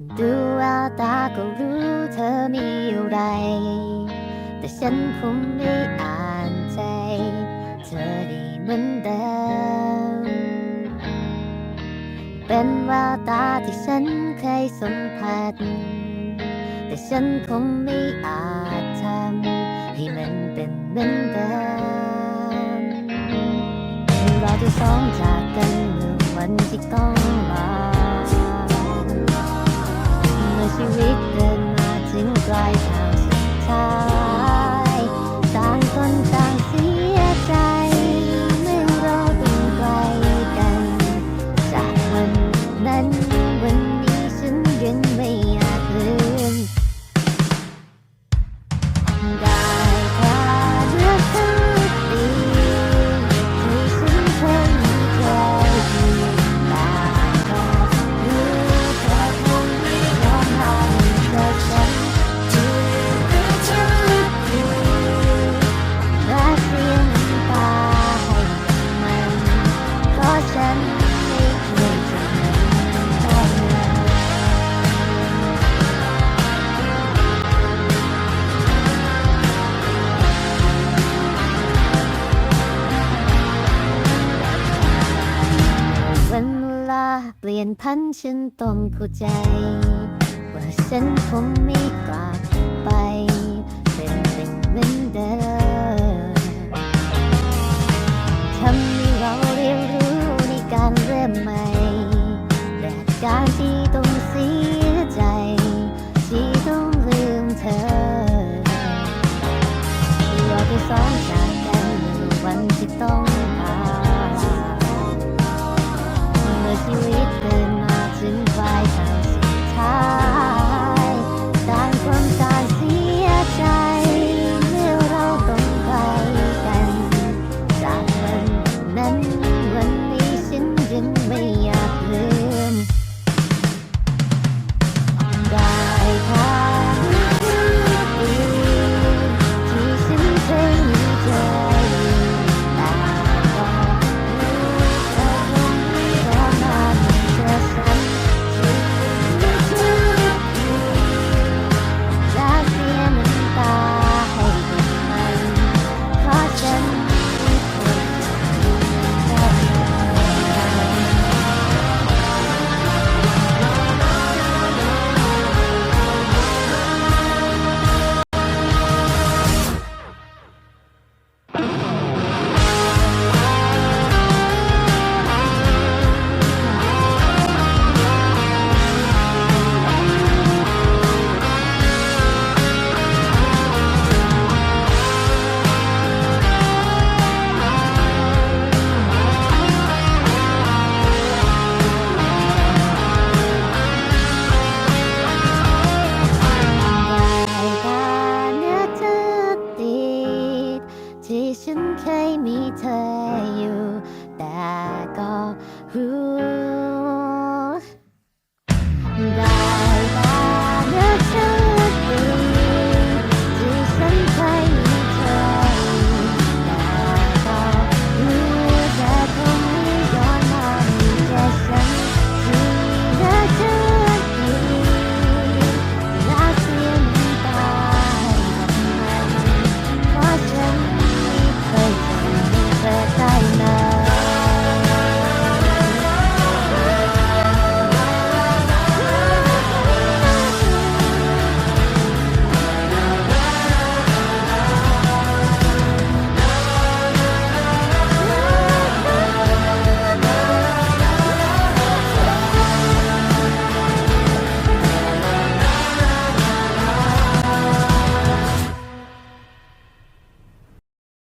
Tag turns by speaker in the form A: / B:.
A: ดูแววตาก็รู้เธอมีอะไร แต่ฉันคงไม่อ่านใจ เธอได้เหมือนเดิม เป็นแววตาที่ฉันเคยสัมผัส แต่ฉันคงไม่อาจทำให้มันเป็นเหมือนเดิมเราที่สองจากกันเมื่อวันที่ต้องมา เมื่อชีวิ พันฉันต้องเข้าใจ ว่าฉันคงไม่กลับไปเป็นเป็นเหมือนเดิมทำให้เราเรียนรู้ในการเริ่มใหม่และการที่ต้องเสียใจ ที่ต้องลืมเธอเราจะสองจากกันในวันที่ต้อง